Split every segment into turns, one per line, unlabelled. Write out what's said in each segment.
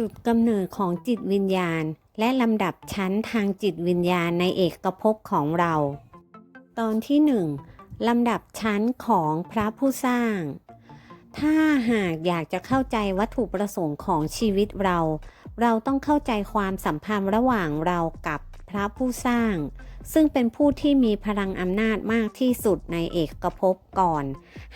จุดกำเนิดของจิตวิญญาณ และลำดับชั้นทางจิตวิญญาณในเอกภพของเรา ตอนที่หนึ่งลำดับชั้นของพระผู้สร้าง ถ้าหากอยากจะเข้าใจวัตถุประสงค์ของชีวิตเรา เราต้องเข้าใจความสัมพันธ์ระหว่างเรากับพระผู้สร้าง ซึ่งเป็นผู้ที่มีพลังอำนาจมากที่สุดในเอกภพก่อน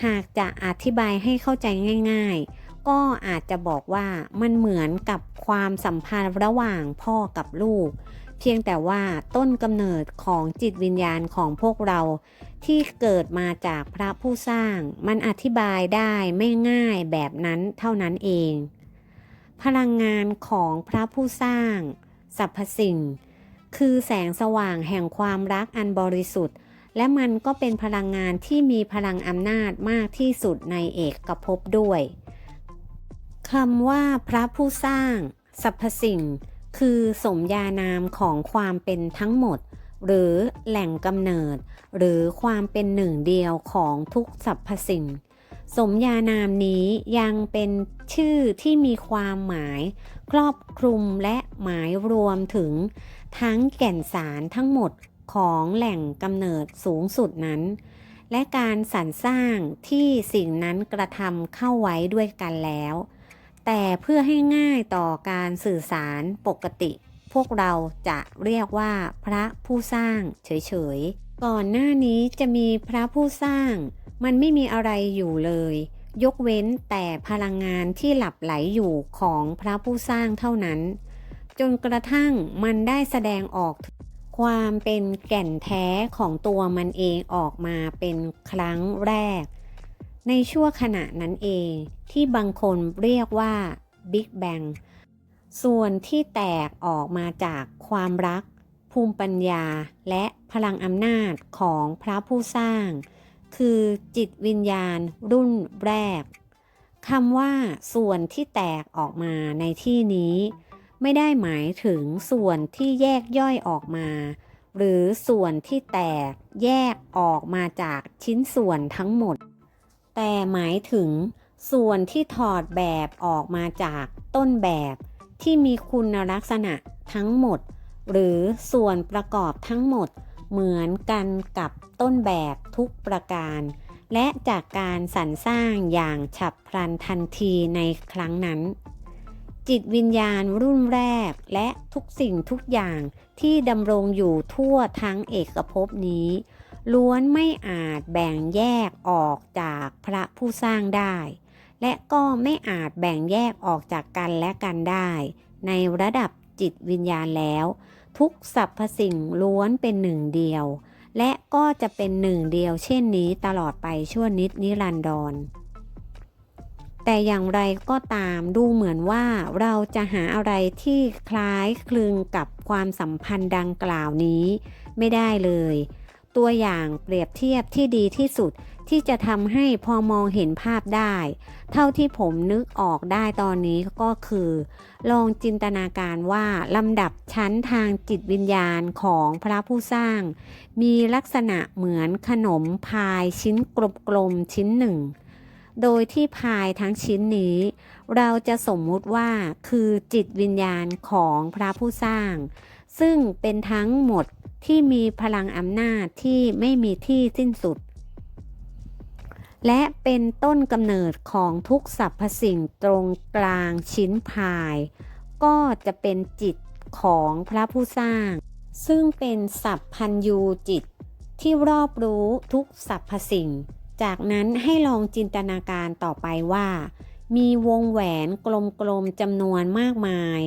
หากจะอธิบายให้เข้าใจง่าย ๆ ก็อาจจะบอกว่ามันเหมือนกับความสัมพันธ์ระหว่างพ่อกับลูก เพียงแต่ว่าต้นกำเนิดของจิตวิญญาณของพวกเรา ที่เกิดมาจากพระผู้สร้าง มันอธิบายได้ไม่ง่ายแบบนั้นเท่านั้นเอง พลังงานของพระผู้สร้างสรรพสิ่ง คือแสงสว่างแห่งความรักอันบริสุทธิ์ และมันก็เป็นพลังงานที่มีพลังอำนาจมากที่สุดในเอกภพด้วย คำว่าพระผู้สร้างสรรพสิ่ง คือสมญานามของความเป็นทั้งหมด หรือแหล่งกำเนิด หรือความเป็นหนึ่งเดียวของทุกสรรพสิ่ง สมญานามนี้ยังเป็นชื่อที่มีความหมาย ครอบคลุมและหมายรวมถึง ทั้งแก่นสารทั้งหมดของแหล่งกำเนิดสูงสุดนั้น และการสรรสร้างที่สิ่งนั้นกระทำเข้าไว้ด้วยกันแล้ว แต่เพื่อให้ง่ายต่อการสื่อสารปกติ พวกเราจะเรียกว่าพระผู้สร้างเฉยๆ ก่อนหน้านี้จะมีพระผู้สร้าง มันไม่มีอะไรอยู่เลย ยกเว้นแต่พลังงานที่หลับไหลอยู่ของพระผู้สร้างเท่านั้น จนกระทั่งมันได้แสดงออกความเป็นแก่นแท้ของตัวมันเองออกมาเป็นครั้งแรก ในชั่วขณะนั้นเองที่บางคนเรียกว่า Big Bang ส่วนที่แตกออกมาจากความรัก ภูมิปัญญาและพลังอำนาจของพระผู้สร้าง คือจิตวิญญาณรุ่นแรกคำว่าส่วนที่แตกออกมาในที่นี้ ไม่ได้หมายถึงส่วนที่แยกย่อยออกมา หรือส่วนที่แตกแยกออกมาจากชิ้นส่วนทั้งหมด แต่หมายถึงส่วนที่ถอดแบบออกมาจากต้นแบบที่มีคุณลักษณะทั้งหมด หรือส่วนประกอบทั้งหมดเหมือนกันกับต้นแบบทุกประการ และจากการสรรสร้างอย่างฉับพลันทันทีในครั้งนั้น จิตวิญญาณรุ่นแรกและทุกสิ่งทุกอย่างที่ดำรงอยู่ทั่วทั้งเอกภพนี้ ล้วนไม่อาจแบ่งแยกออกจากพระผู้สร้างได้ และก็ไม่อาจแบ่งแยกออกจากกันและกันได้ ในระดับจิตวิญญาณแล้ว ทุกสรรพสิ่งล้วนเป็นหนึ่งเดียว และก็จะเป็นหนึ่งเดียวเช่นนี้ตลอดไปชั่วนิดนิรันดรแต่อย่างไรก็ตามดูเหมือนว่าเราจะหาอะไรที่คล้ายคลึงกับความสัมพันธ์ดังกล่าวนี้ ไม่ได้เลย ตัวอย่างเปรียบเทียบที่ดีที่สุดที่จะทำให้พอมองเห็นภาพได้ เท่าที่ผมนึกออกได้ตอนนี้ก็คือ ลองจินตนาการว่าลำดับชั้นทางจิตวิญญาณของพระผู้สร้าง มีลักษณะเหมือนขนมพายชิ้นกลมๆชิ้นหนึ่ง โดยที่พายทั้งชิ้นนี้ เราจะสมมุติว่าคือจิตวิญญาณของพระผู้สร้าง ซึ่งเป็นทั้งหมด ที่มีพลังอำนาจที่ไม่มีที่สิ้นสุด และเป็นต้นกำเนิดของทุกสรรพสิ่งตรงกลางชิ้นพาย ก็จะเป็นจิตของพระผู้สร้าง ซึ่งเป็นสัพพัญญูจิตที่รอบรู้ทุกสรรพสิ่ง จากนั้นให้ลองจินตนาการต่อไปว่า มีวงแหวนกลมๆจำนวนมากมาย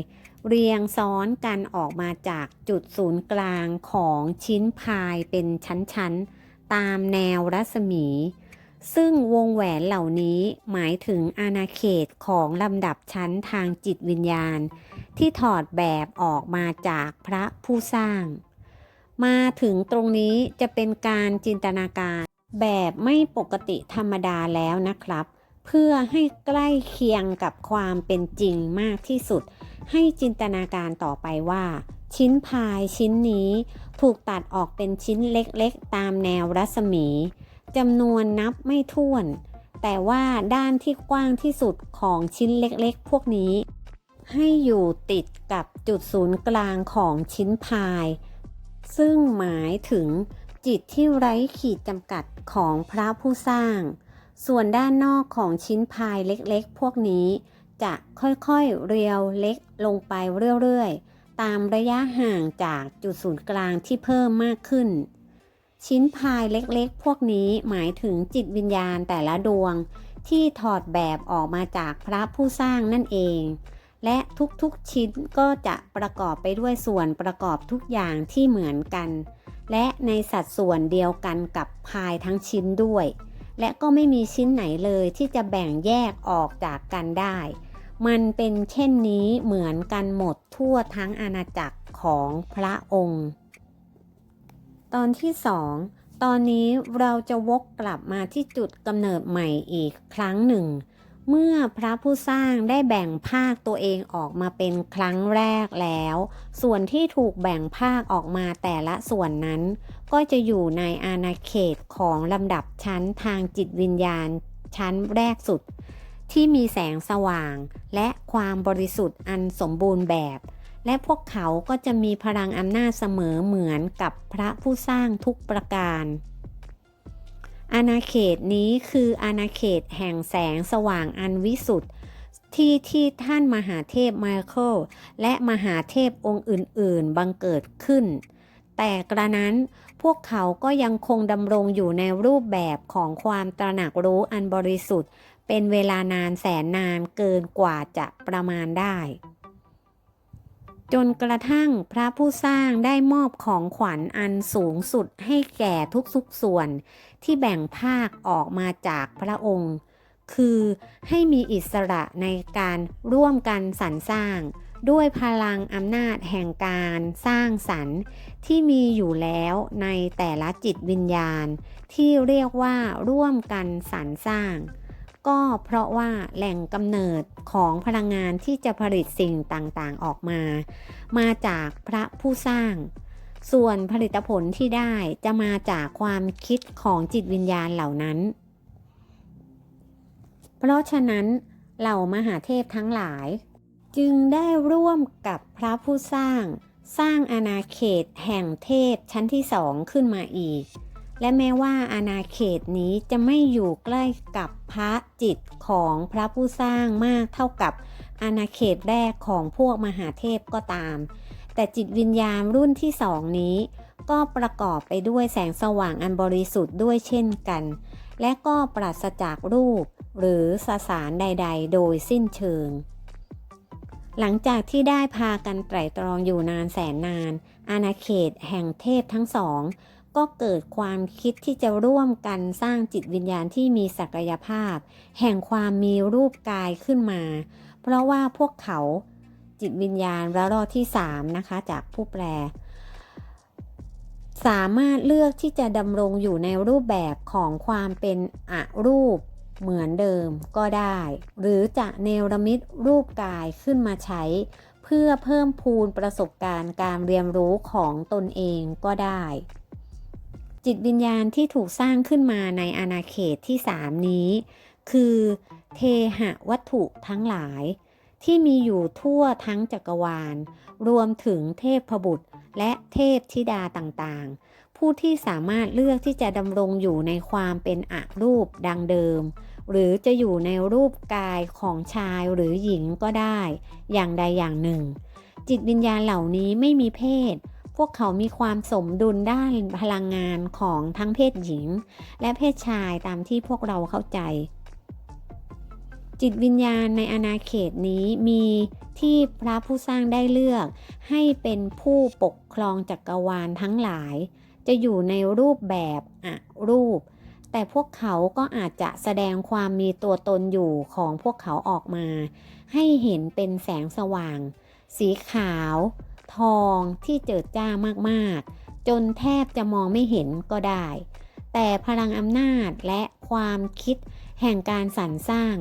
เรียงซ้อนกันออกมาจากจุดศูนย์กลางของชิ้นพายเป็นชั้นๆ ตามแนวรัศมี ซึ่งวงแหวนเหล่านี้หมายถึงอาณาเขตของลำดับชั้นทางจิตวิญญาณ ที่ถอดแบบออกมาจากพระผู้สร้าง มาถึงตรงนี้จะเป็นการจินตนาการแบบไม่ปกติธรรมดาแล้วนะครับ เพื่อให้ใกล้เคียงกับความเป็นจริงมากที่สุด ให้จินตนาการต่อไปว่า ชิ้นพายชิ้นนี้ถูกตัดออกเป็นชิ้นเล็กๆ ตามแนวรัศมีจำนวนนับไม่ถ้วน แต่ว่าด้านที่กว้างที่สุดของชิ้นเล็กๆ พวกนี้ ให้อยู่ติดกับจุดศูนย์กลางของชิ้นพาย ซึ่งหมายถึงจิตที่ไร้ขีดจำกัดของพระผู้สร้าง ส่วนด้านนอกของชิ้นพายเล็กๆ พวกนี้ จะค่อยๆเรียวเล็กลงไปเรื่อยๆ ตามระยะห่างจากจุดศูนย์กลางที่เพิ่มมากขึ้น ชิ้นพายเล็กๆ พวกนี้หมายถึงจิตวิญญาณแต่ละดวง ที่ถอดแบบออกมาจากพระผู้สร้างนั่นเอง และทุกๆชิ้นก็จะประกอบไปด้วยส่วนประกอบทุกอย่างที่เหมือนกัน และในสัดส่วนเดียวกันกับพายทั้งชิ้นด้วย และก็ไม่มีชิ้นไหนเลยที่จะแบ่งแยกออกจากกันได้ มันเป็นเช่นนี้เหมือนกันหมดทั่วทั้งอาณาจักรของพระองค์ ตอนที่สองตอนนี้เราจะวกกลับมาที่จุดกำเนิดใหม่อีกครั้งหนึ่ง เมื่อพระผู้สร้างได้แบ่งภาคตัวเองออกมาเป็นครั้งแรกแล้ว ส่วนที่ถูกแบ่งภาคออกมาแต่ละส่วนนั้น ก็จะอยู่ในอาณาเขตของลำดับชั้นทางจิตวิญญาณชั้นแรกสุด ที่มีแสงสว่าง และความบริสุทธิ์อันสมบูรณ์แบบ และพวกเขาก็จะมีพลังอำนาจเสมอเหมือนกับพระผู้สร้างทุกประการอาณาเขตนี้คืออาณาเขตแห่งแสงสว่างอันวิสุทธิ์ที่ที่ท่านมหาเทพไมเคิลและมหาเทพองค์อื่น ๆ บังเกิดขึ้น แต่กระนั้นพวกเขาก็ยังคงดำรงอยู่ในรูปแบบของความตระหนักรู้อันบริสุทธิ์ เป็นเวลานานแสนนานเกินกว่าจะประมาณได้ จนกระทั่งพระผู้สร้างได้มอบของขวัญอันสูงสุดให้แก่ทุกๆส่วน ที่แบ่งภาคออกมาจากพระองค์ คือให้มีอิสระในการร่วมกันสรรสร้าง ด้วยพลังอำนาจแห่งการสร้างสรรค์ที่มีอยู่แล้วในแต่ละจิตวิญญาณ ที่เรียกว่าร่วมกันสรรสร้าง ก็เพราะว่าแหล่งกำเนิดของพลังงานที่จะผลิตสิ่งต่างๆออกมา มาจากพระผู้สร้าง ส่วนผลิตผลที่ได้จะมาจากความคิดของจิตวิญญาณเหล่านั้น เพราะฉะนั้นเหล่ามหาเทพทั้งหลาย จึงได้ร่วมกับพระผู้สร้าง สร้างอาณาเขตแห่งเทพชั้นที่สองขึ้นมาอีก และแม้ว่าอาณาเขตนี้จะไม่อยู่ใกล้กับพระจิตของพระผู้สร้างมากเท่ากับอาณาเขตแรกของพวกมหาเทพก็ตาม แต่จิตวิญญาณรุ่นที่สองนี้ ก็ประกอบไปด้วยแสงสว่างอันบริสุทธิ์ด้วยเช่นกัน และก็ปราศจากรูป หรือสสารใด ๆ โดยสิ้นเชิง หลังจากที่ได้พากันไตร่ตรองอยู่นานแสนนาน อาณาเขตแห่งเทพทั้งสอง ก็เกิดความคิดที่จะร่วมกันสร้างจิตวิญญาณที่มีศักยภาพ แห่งความมีรูปกายขึ้นมา เพราะว่าพวกเขาจิตวิญญาณระลอกที่ 3 นะคะ จากผู้แปล สามารถเลือกที่จะดำรงอยู่ในรูปแบบของความเป็นอรูปเหมือนเดิมก็ได้ หรือจะเนรมิตรูปกายขึ้นมาใช้ เพื่อเพิ่มพูนประสบการณ์การเรียนรู้ของตนเองก็ได้ จิตวิญญาณที่ถูกสร้างขึ้นมาในอาณาเขตที่3นี้ คือเทหะวัตถุทั้งหลาย ที่มีอยู่ทั่วทั้งจักรวาล รวมถึงเทพบุตรและเทพธิดาต่างๆ ผู้ที่สามารถเลือกที่จะดำรงอยู่ในความเป็นอรูปดังเดิม หรือจะอยู่ในรูปกายของชายหรือหญิงก็ได้ อย่างใดอย่างหนึ่ง จิตวิญญาณเหล่านี้ไม่มีเพศ พวกเขามีความสมดุลด้านพลังงานของทั้งเพศหญิง และเพศชายตามที่พวกเราเข้าใจ จิตวิญญาณในอาณาเขตนี้มีที่พระผู้สร้างได้เลือก ให้เป็นผู้ปกครองจักรวาลทั้งหลาย จะอยู่ในรูปแบบอะรูป แต่พวกเขาก็อาจจะแสดงความมีตัวตนอยู่ของพวกเขาออกมา ให้เห็นเป็นแสงสว่าง สีขาว ทองที่เจิดจ้ามากๆ จนแทบจะมองไม่เห็นก็ได้ แต่พลังอำนาจและความคิดแห่งการสรรสร้าง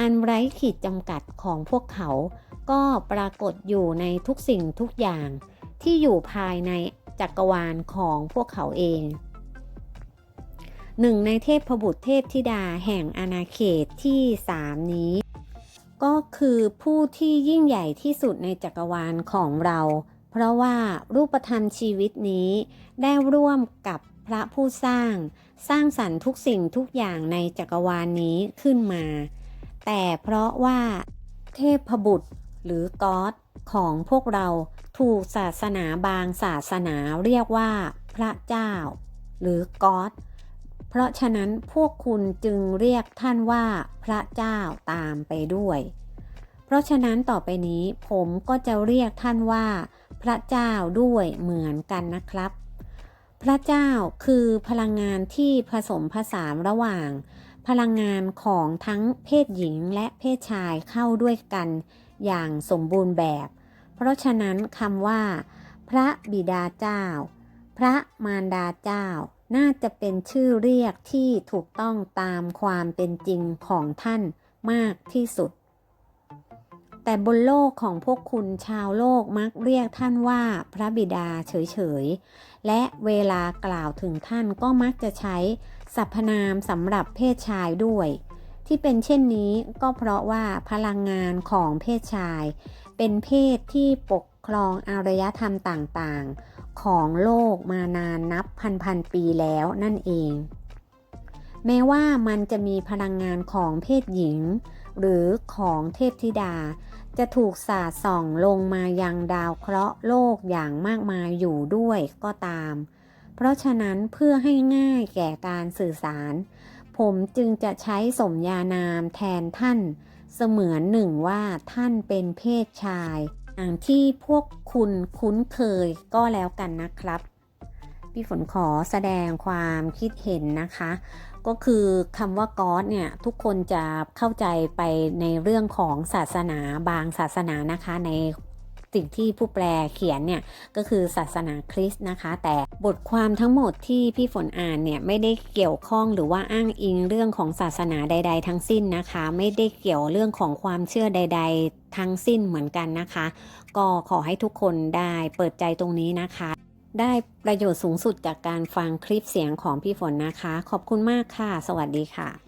อันไร้ขีดจำกัดของพวกเขา ก็ปรากฏอยู่ในทุกสิ่งทุกอย่าง ที่อยู่ภายในจักรวาลของพวกเขาเองหนึ่งในเทพบุตรเทพธิดาแห่งอาณาเขตที่สามนี้ ก็คือผู้ที่ยิ่งใหญ่ที่สุดในจักรวาลของเรา เพราะว่ารูปธรรมชีวิตนี้ได้ร่วมกับพระผู้สร้าง สร้างสรรค์ทุกสิ่งทุกอย่างในจักรวาลนี้ขึ้นมา แต่เพราะว่าเทพบุตรหรือก๊อดของพวกเราถูกศาสนาบางศาสนาเรียกว่าพระเจ้า หรือก๊อด เพราะฉะนั้นพวกคุณจึงเรียกท่านว่าพระเจ้าตามไปด้วย เพราะฉะนั้นต่อไปนี้ผมก็จะเรียกท่านว่า พระเจ้าด้วยเหมือนกันนะครับ พระเจ้าคือพลังงานที่ผสมผสานระหว่าง พลังงานของทั้งเพศหญิงและเพศชายเข้าด้วยกันอย่างสมบูรณ์แบบ เพราะฉะนั้นคำว่า พระบิดาเจ้า พระมารดาเจ้า น่าจะเป็นชื่อเรียกที่ถูกต้องตามความเป็นจริงของท่านมากที่สุด แต่บนโลกของพวกคุณชาวโลกมักเรียกท่านว่าพระบิดาเฉยๆ และเวลากล่าวถึงท่านก็มักจะใช้สรรพนามสำหรับเพศชายด้วย ที่เป็นเช่นนี้ก็เพราะว่าพลังงานของเพศชาย เป็นเพศที่ปกครองอารยธรรมต่างๆ ของโลกมานานนับพันๆปีแล้วนั่นเอง แม้ว่ามันจะมีพลังงานของเพศหญิง หรือของเทพธิดา จะถูกสาดส่องลงมายังดาวเคราะห์โลกอย่างมากมายอยู่ด้วยก็ตาม เพราะฉะนั้นเพื่อให้ง่ายแก่การสื่อสาร ผมจึงจะใช้สมญานามแทนท่าน เสมือนหนึ่งว่าท่านเป็นเพศชาย อย่างที่พวกคุณคุ้นเคยก็แล้วกันนะครับ พี่ฝนขอแสดงความคิดเห็นนะคะ ก็คือคำว่าก๊อดเนี่ย ทุกคนจะเข้าใจไปในเรื่องของศาสนาบางศาสนานะคะใน สิ่งที่ผู้แปลเขียนเนี่ยก็คือศาสนาคริสต์นะคะ แต่บทความทั้งหมดที่พี่ฝนอ่านเนี่ยไม่ได้เกี่ยวข้องหรือว่าอ้างอิงเรื่องของศาสนาใด ๆ ทั้งสิ้นนะคะ ไม่ได้เกี่ยวเรื่องของความเชื่อใด ๆ ทั้งสิ้นเหมือนกันนะคะ ก็ขอให้ทุกคนได้เปิดใจตรงนี้นะคะได้ประโยชน์สูงสุดจากการฟังคลิปเสียงของพี่ฝนนะคะ ขอบคุณมากค่ะ สวัสดีค่ะ